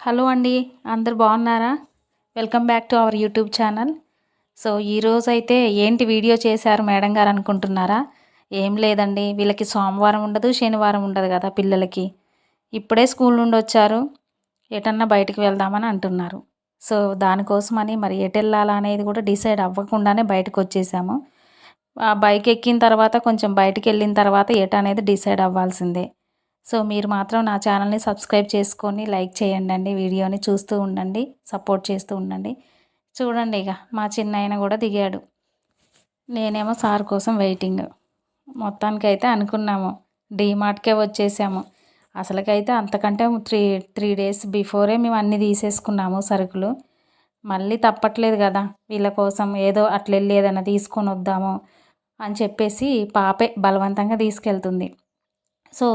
Hello అండి అందరు బాగున్నారా? Welcome back to our YouTube channel so ఈరోజు అయితే ఏంటి వీడియో చేశారు మేడం గారు అనుకుంటున్నారా? ఏం లేదండి వీళ్ళకి సోమవారం ఉండదు శనివారం ఉండదు కదా పిల్లలకి. ఇప్పుడే స్కూల్ నుండి వచ్చారు ఎటన్నా బయటికి వెళ్దామని అంటున్నారు. సో దానికోసమని మరి ఎటు వెళ్ళాలా అనేది కూడా డిసైడ్ అవ్వకుండానే బయటకు వచ్చేసాము. ఆ బైక్ ఎక్కిన తర్వాత కొంచెం బయటకు వెళ్ళిన తర్వాత ఎటు అనేది డిసైడ్ అవ్వాల్సిందే. సో మీరు మాత్రం నా ఛానల్ని సబ్స్క్రైబ్ చేసుకొని లైక్ చేయండి అండి వీడియోని చూస్తూ ఉండండి సపోర్ట్ చేస్తూ ఉండండి. చూడండి ఇక మా చిన్నాయన కూడా దిగాడు. నేనేమో సార్ కోసం వెయిటింగ్. మొత్తానికైతే అనుకున్నాము. డీమార్ట్కే వచ్చేసాము. అసలుకైతే అంతకంటే త్రీ త్రీ డేస్ బిఫోరే మేము అన్నీ తీసేసుకున్నాము సరుకులు. మళ్ళీ తప్పట్లేదు కదా వీళ్ళ కోసం ఏదో అట్లెళ్ళి ఏదైనా తీసుకొని వద్దాము అని చెప్పేసి పాపే బలవంతంగా తీసుకెళ్తుంది. సో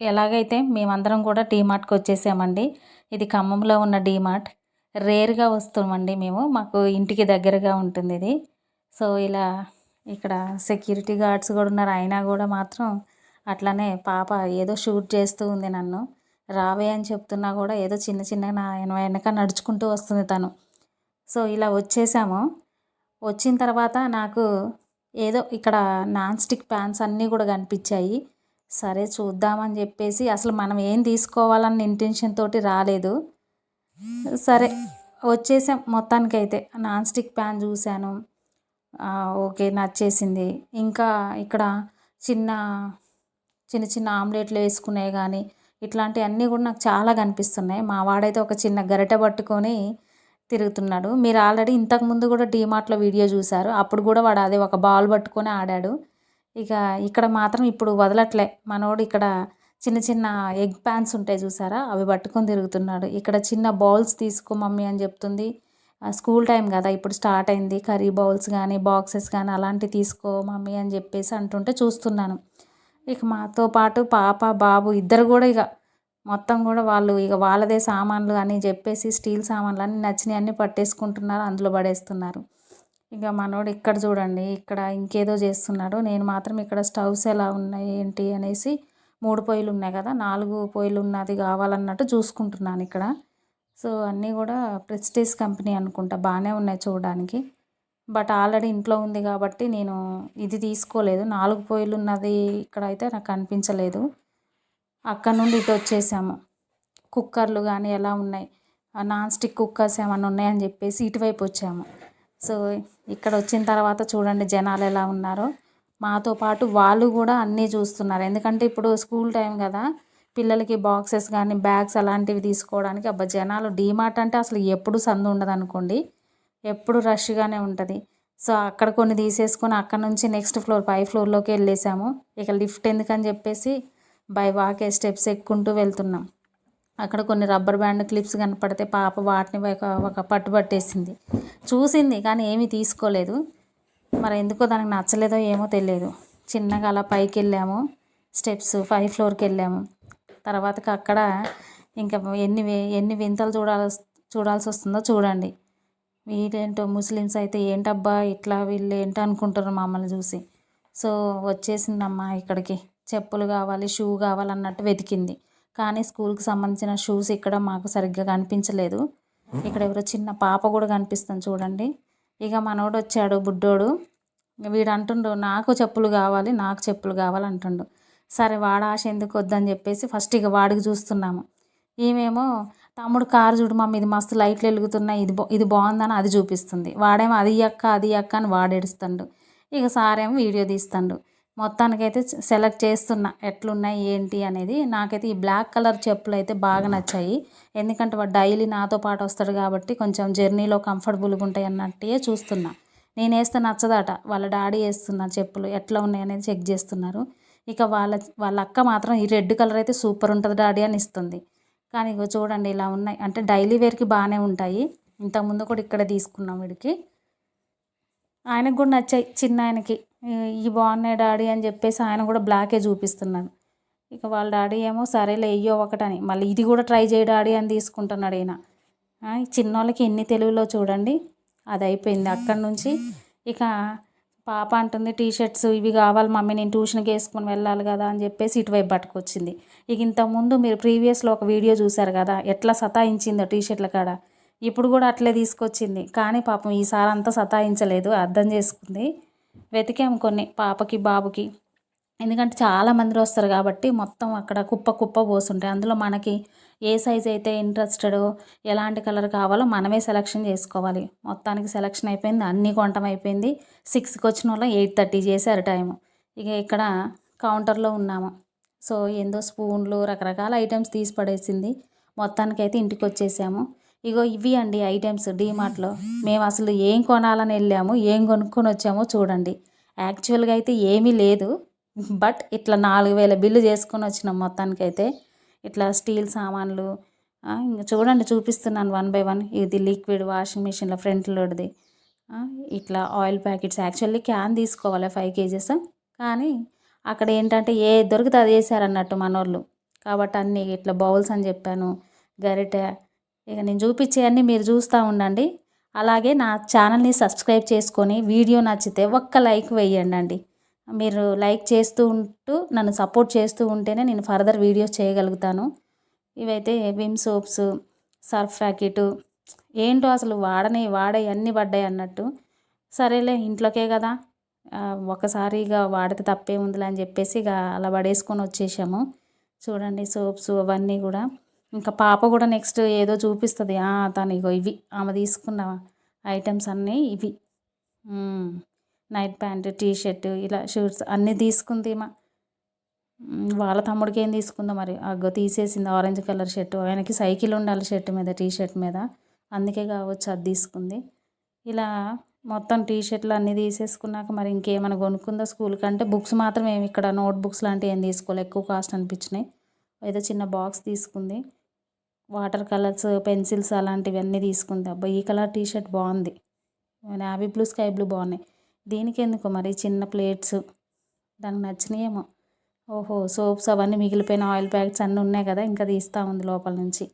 ఎలాగైతే మేమందరం కూడా డీమార్ట్కి వచ్చేసామండి. ఇది ఖమ్మంలో ఉన్న డీమార్ట్ రేర్గా వస్తామండి మేము. మాకు ఇంటికి దగ్గరగా ఉంటుంది ఇది. సో ఇలా ఇక్కడ సెక్యూరిటీ గార్డ్స్ కూడా ఉన్నారు. అయినా కూడా మాత్రం అట్లానే పాప ఏదో షూట్ చేస్తూ ఉంది నన్ను. రావే అని చెప్తున్నా కూడా ఏదో చిన్న చిన్న నా వెనక నడుచుకుంటూ వస్తుంది తను. సో ఇలా వచ్చేసాము. వచ్చిన తర్వాత నాకు ఏదో ఇక్కడ నాన్ స్టిక్ ప్యాన్స్ అన్నీ కూడా కనిపించాయి. సరే చూద్దామని చెప్పేసి అసలు మనం ఏం తీసుకోవాలన్న ఇంటెన్షన్ తోటి రాలేదు. సరే వచ్చేసాం మొత్తానికైతే. నాన్ స్టిక్ ప్యాన్ చూశాను. ఓకే నచ్చేసింది. ఇంకా ఇక్కడ చిన్న చిన్న చిన్న ఆమ్లెట్లు వేసుకునే కానీ ఇట్లాంటివన్నీ కూడా నాకు చాలా కనిపిస్తున్నాయి. మా వాడైతే ఒక చిన్న గరిటె పట్టుకొని తిరుగుతున్నాడు. మీరు ఆల్రెడీ ఇంతకుముందు కూడా డీమార్ట్లో వీడియో చూశారు. అప్పుడు కూడా వాడు అదే ఒక బాల్ పట్టుకొని ఆడాడు. ఇక ఇక్కడ మాత్రం ఇప్పుడు వదలట్లే. మనోడు ఇక్కడ చిన్న చిన్న ఎగ్ ప్యాన్స్ ఉంటాయి చూసారా? అవి పట్టుకొని తిరుగుతున్నాడు. ఇక్కడ చిన్న బౌల్స్ తీసుకో మమ్మీ అని చెప్తుంది. స్కూల్ టైం కదా ఇప్పుడు స్టార్ట్ అయింది. కర్రీ బౌల్స్ కానీ బాక్సెస్ కానీ అలాంటివి తీసుకో మమ్మీ అని చెప్పేసి అంటుంటే చూస్తున్నాను. ఇక మాతో పాటు పాప బాబు ఇద్దరు కూడా ఇక మొత్తం కూడా వాళ్ళు ఇక వాళ్ళదే సామాన్లు అని చెప్పేసి స్టీల్ సామాన్లు అన్నీ నచ్చినవి అన్నీ పట్టేసుకుంటున్నారు అందులో పడేస్తున్నారు. ఇక మనోడు ఇక్కడ చూడండి ఇక్కడ ఇంకేదో చేస్తున్నాడు నేను మాత్రం ఇక్కడ స్టవ్స్ ఎలా ఉన్నాయి ఏంటి అనేసి మూడు పొయ్యిలు ఉన్నాయి కదా నాలుగు పొయ్యిలు ఉన్నది కావాలన్నట్టు చూసుకుంటున్నాను ఇక్కడ. సో అన్నీ కూడా ప్రెస్టీజ్ కంపెనీ అనుకుంటా బాగానే ఉన్నాయి చూడడానికి. బట్ ఆల్రెడీ ఇంట్లో ఉంది కాబట్టి నేను ఇది తీసుకోలేదు నాలుగు పొయ్యిలు ఉన్నది ఇక్కడ అయితే నాకు అనిపించలేదు. అక్కడ నుండి ఇటు వచ్చేసాము. కుక్కర్లు కానీ ఎలా ఉన్నాయి నాన్ స్టిక్ కుక్కర్స్ ఏమైనా ఉన్నాయని చెప్పేసి ఇటువైపు వచ్చాము. సో ఇక్కడ వచ్చిన తర్వాత చూడండి జనాలు ఎలా ఉన్నారో. మాతో పాటు వాళ్ళు కూడా అన్నీ చూస్తున్నారు. ఎందుకంటే ఇప్పుడు స్కూల్ టైం కదా. పిల్లలకి బాక్సెస్ కానీ బ్యాగ్స్ అలాంటివి తీసుకోవడానికి అబ్బా జనాలు డీమార్ట్ అంటే అసలు ఎప్పుడు సందు ఉండదు అనుకోండి. ఎప్పుడు రష్గానే ఉంటుంది. సో అక్కడ కొన్ని తీసేసుకొని అక్కడ నుంచి నెక్స్ట్ ఫ్లోర్ పై ఫ్లోర్లోకి వెళ్ళేసాము. ఇక లిఫ్ట్ ఎందుకని చెప్పేసి బై వాకే స్టెప్స్ ఎక్కుంటూ వెళ్తున్నాం. అక్కడ కొన్ని రబ్బర్ బ్యాండ్ క్లిప్స్ కనపడితే పాప వాటిని ఒక ఒక పట్టు పట్టేసింది. చూసింది కానీ ఏమీ తీసుకోలేదు. మరి ఎందుకో దానికి నచ్చలేదో ఏమో తెలియదు. చిన్నగా అలా పైకి వెళ్ళాము. స్టెప్స్ ఫైవ్ ఫ్లోర్కి వెళ్ళాము. తర్వాతకి అక్కడ ఇంకా ఎన్ని ఎన్ని వింతలు చూడాల్సి చూడాల్సి వస్తుందో చూడండి. వీళ్ళేంటో ముస్లిమ్స్ అయితే ఏంటబ్బా ఇట్లా వీళ్ళు ఏంటో అనుకుంటారు మమ్మల్ని చూసి. సో వచ్చేసిందమ్మా ఇక్కడికి. చెప్పులు కావాలి షూ కావాలన్నట్టు వెతికింది. కానీ స్కూల్కి సంబంధించిన షూస్ ఇక్కడ మాకు సరిగ్గా కనిపించలేదు. ఇక్కడ ఎవరో చిన్న పాప కూడా కనిపిస్తుంది చూడండి. ఇక మనోడు వచ్చాడు బుడ్డోడు. వీడు అంటుండు నాకు చెప్పులు కావాలి నాకు చెప్పులు కావాలి అంటుండు. సరే వాడు ఆశ ఎందుకు వద్దని చెప్పేసి ఫస్ట్ ఇక వాడికి చూస్తున్నాము. ఈమెమో తమ్ముడు కారు చూడు మమ్మీ ఇది మస్తు లైట్లు వెలుగుతున్నాయి ఇది ఇది బాగుందని అది చూపిస్తుంది. వాడేమో అది అక్క అది అక్క అని వాడేడుస్తాడు. ఇక సారేమో వీడియో తీస్తాడు. మొత్తానికైతే సెలెక్ట్ చేస్తున్నా. ఎట్లున్నాయి ఏంటి అనేది. నాకైతే ఈ బ్లాక్ కలర్ చెప్పులు అయితే బాగా నచ్చాయి. ఎందుకంటే వాడు డైలీ నాతో పాటు వస్తాడు కాబట్టి కొంచెం జర్నీలో కంఫర్టబుల్గా ఉంటాయి అన్నట్టే చూస్తున్నా. నేను వేస్తే నచ్చదట. వాళ్ళ డాడీ వేస్తున్న చెప్పులు. ఎట్లా ఉన్నాయి అనేది చెక్ చేస్తున్నారు. ఇక వాళ్ళ వాళ్ళ అక్క మాత్రం ఈ రెడ్ కలర్ అయితే సూపర్ ఉంటుంది డాడీ అని ఇస్తుంది. కానీ ఇగో చూడండి ఇలా ఉన్నాయి. అంటే డైలీ వేర్కి బాగానే ఉంటాయి. ఇంతకుముందు కూడా ఇక్కడ తీసుకున్నాం వీడికి. ఆయనకు కూడా నచ్చాయి. చిన్న ఆయనకి. ఇవి బాగున్నాయి డాడీ అని చెప్పేసి ఆయన కూడా బ్లాకే చూపిస్తున్నాడు. ఇక వాళ్ళ డాడీ ఏమో సరేలే అయ్యో ఒకటని. మళ్ళీ ఇది కూడా ట్రై చేయి డాడీ అని తీసుకుంటున్నాడు ఈయన. చిన్నోళ్ళకి ఎన్ని తెలుగులో చూడండి. అది అయిపోయింది అక్కడి నుంచి. ఇక పాప అంటుంది టీ షర్ట్స్ ఇవి కావాలి మమ్మీ నేను ట్యూషన్కి వేసుకొని వెళ్ళాలి కదా అని చెప్పేసి ఇటువైపు పట్టుకొచ్చింది. ఇక ఇంతకుముందు మీరు ప్రీవియస్లో ఒక వీడియో చూశారు కదా ఎట్లా సతాయించిందో టీ షర్ట్ల కాడ. ఇప్పుడు కూడా అట్లే తీసుకొచ్చింది. కానీ పాపం ఈసారి అంతా సతాయించలేదు అర్థం చేసుకుంది. వెతికాము కొన్ని పాపకి బాబుకి. ఎందుకంటే చాలా మంది వస్తారు కాబట్టి మొత్తం అక్కడ కుప్ప కుప్ప పోసుంటాయి. అందులో మనకి ఏ సైజ్ అయితే ఇంట్రెస్టెడ్ ఎలాంటి కలర్ కావాలో మనమే సెలెక్షన్ చేసుకోవాలి. మొత్తానికి సెలెక్షన్ అయిపోయింది. అన్నీ కొంటం అయిపోయింది. సిక్స్కి వచ్చిన వాళ్ళం ఎయిట్ థర్టీ చేశారు టైము. ఇక ఇక్కడ కౌంటర్లో ఉన్నాము. సో ఏందో స్పూన్లు రకరకాల ఐటమ్స్ తీసి పడేసింది. మొత్తానికైతే ఇంటికి వచ్చేసాము. ఇగో ఇవి అండి ఐటమ్స్ డీమార్ట్లో మేము అసలు ఏం కొనాలని వెళ్ళాము ఏం కొనుక్కొని వచ్చామో చూడండి. యాక్చువల్గా అయితే ఏమీ లేదు బట్ ఇట్లా నాలుగు వేల బిల్లు చేసుకొని వచ్చినాం మొత్తానికైతే. ఇట్లా స్టీల్ సామాన్లు ఇంకా చూడండి చూపిస్తున్నాను వన్ బై వన్. ఇది లిక్విడ్ వాషింగ్ మిషన్లో ఫ్రంట్ లోడ్ది. ఇట్లా ఆయిల్ ప్యాకెట్స్. యాక్చువల్లీ క్యాన్ తీసుకోవాలి ఫైవ్ కేజెస్. కానీ అక్కడ ఏంటంటే ఏ దొరికితే అది వేసారన్నట్టు మనోళ్ళు. కాబట్టి అన్నీ ఇట్లా బౌల్స్ అని చెప్పాను గరిటె ఇక నేను చూపించేవన్నీ మీరు చూస్తూ ఉండండి. అలాగే నా ఛానల్ని సబ్స్క్రైబ్ చేసుకొని వీడియో నచ్చితే ఒక్క లైక్ వేయండి మీరు లైక్ చేస్తూ ఉంటూ నన్ను సపోర్ట్ చేస్తూ ఉంటేనే నేను ఫర్దర్ వీడియోస్ చేయగలుగుతాను. ఇవైతే విమ్ సోప్స్ సర్ఫ్ ప్యాకెట్ ఏంటో అసలు వాడని వాడే అన్నీ పడ్డాయి అన్నట్టు. సరేలే ఇంట్లోకే కదా. ఒకసారి ఇక వాడితే తప్పే ఉందిలే అని చెప్పేసి ఇక అలా పడేసుకొని వచ్చేసాము. చూడండి సోప్స్ అవన్నీ కూడా. ఇంకా పాప కూడా నెక్స్ట్ ఏదో చూపిస్తుంది. తను ఇగో ఇవి. ఆమె తీసుకున్న ఐటమ్స్ అన్నీ ఇవి. నైట్ ప్యాంటు టీ షర్టు ఇలా షూట్స్ అన్నీ తీసుకుంది మా వాళ్ళ తమ్ముడికి ఏం తీసుకుందో మరి? అగ్గో తీసేసింది ఆరెంజ్ కలర్ షర్టు. ఆయనకి సైకిల్ ఉండాలి షర్ట్ మీద టీ షర్ట్ మీద. అందుకే కావచ్చు అది తీసుకుంది. ఇలా మొత్తం టీ షర్ట్లు అన్నీ తీసేసుకున్నాక మరి ఇంకేమైనా కొనుక్కుందో స్కూల్? కంటే బుక్స్ మాత్రం ఏమి ఇక్కడ నోట్ బుక్స్ లాంటివి ఏం తీసుకోలేదు ఎక్కువ కాస్ట్ అనిపించినాయి. ఏదో చిన్న బాక్స్ తీసుకుంది. వాటర్ కలర్స్ పెన్సిల్స్ అలాంటివి అన్నీ తీసుకుంది. అబ్బా ఈ కలర్ టీ షర్ట్ బాగుంది నావీ బ్లూ స్కై బ్లూ బాగున్నాయి. దీనికి ఎందుకు మరి చిన్న ప్లేట్స్? దానికి నచ్చినాయేమో. ఓహో సోప్స్ అవన్నీ మిగిలిపోయిన ఆయిల్ ప్యాకెట్స్ అన్నీ ఉన్నాయి కదా ఇంకా తీస్తూ ఉంది లోపల నుంచి.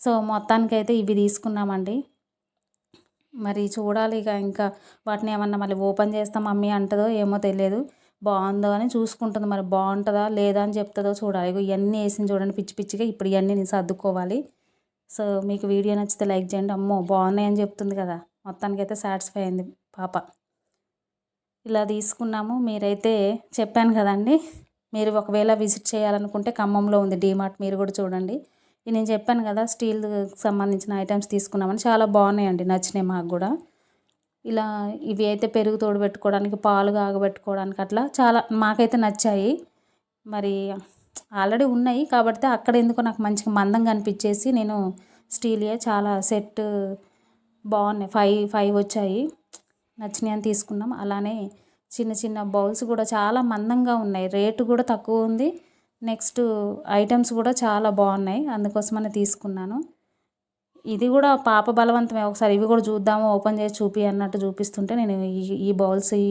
సో మొత్తానికైతే ఇవి తీసుకున్నామండి. మరి చూడాలి ఇక ఇంకా వాటిని ఏమన్నా మళ్ళీ ఓపెన్ చేస్తాం మమ్మీ అంటుందో ఏమో తెలియదు. బాగుందో అని చూసుకుంటుంది. మరి బాగుంటుందా లేదా అని చెప్తుందో చూడాలి. ఇక ఇవన్నీ వేసింది చూడండి పిచ్చి పిచ్చిగా ఇప్పుడు ఇవన్నీ నేను సర్దుకోవాలి. సో మీకు వీడియో నచ్చితే లైక్ చేయండి. అమ్మో బాగున్నాయని చెప్తుంది కదా. మొత్తానికైతే సాటిస్ఫై అయింది పాప. ఇలా తీసుకున్నాము. మీరైతే చెప్పాను కదండి. మీరు ఒకవేళ విజిట్ చేయాలనుకుంటే ఖమ్మంలో ఉంది డీమార్ట్. మీరు కూడా చూడండి. నేను చెప్పాను కదా స్టీల్ సంబంధించిన ఐటమ్స్ తీసుకున్నామని. చాలా బాగున్నాయండి. నచ్చినాయి మాకు కూడా. ఇలా ఇవి అయితే పెరుగు తోడు పెట్టుకోవడానికి పాలు కాగబెట్టుకోవడానికి అట్లా చాలా మాకైతే నచ్చాయి. మరి ఆల్రెడీ ఉన్నాయి కాబట్టి అక్కడ ఎందుకో నాకు మంచిగా మందంగా అనిపించేసి నేను స్టీలియే చాలా సెట్ బాగున్నాయి. ఫైవ్ ఫైవ్ వచ్చాయి. నచ్చినాయి అని తీసుకున్నాం. అలానే చిన్న చిన్న బౌల్స్ కూడా చాలా మందంగా ఉన్నాయి. రేటు కూడా తక్కువ ఉంది. నెక్స్ట్ ఐటమ్స్ కూడా చాలా బాగున్నాయి. అందుకోసమని తీసుకున్నాను. ఇది కూడా పాప బలవంతమే. ఒకసారి ఇవి కూడా చూద్దాము ఓపెన్ చేసి చూపి అన్నట్టు చూపిస్తుంటే నేను ఈ ఈ బౌల్స్ ఈ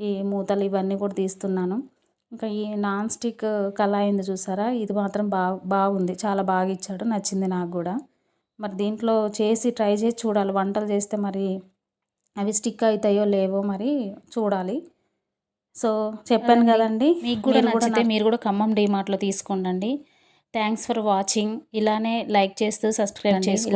ఈ మూతలు ఇవన్నీ కూడా తీస్తున్నాను. ఇంకా ఈ నాన్ స్టిక్ కళాయింది చూసారా? ఇది మాత్రం బాగా బాగుంది. చాలా బాగా ఇచ్చాడు. నచ్చింది నాకు కూడా. మరి దీంట్లో చేసి ట్రై చేసి చూడాలి. వంటలు చేస్తే మరి అవి స్టిక్ అవుతాయో లేవో మరి చూడాలి. సో చెప్పాను కదండి. మీకు కూడా నచ్చితే మీరు కూడా ఖమ్మం డీమార్ట్లో తీసుకోండి థ్యాంక్స్ ఫర్ వాచింగ్. ఇలానే లైక్ చేస్తూ సబ్స్క్రైబ్ చేసి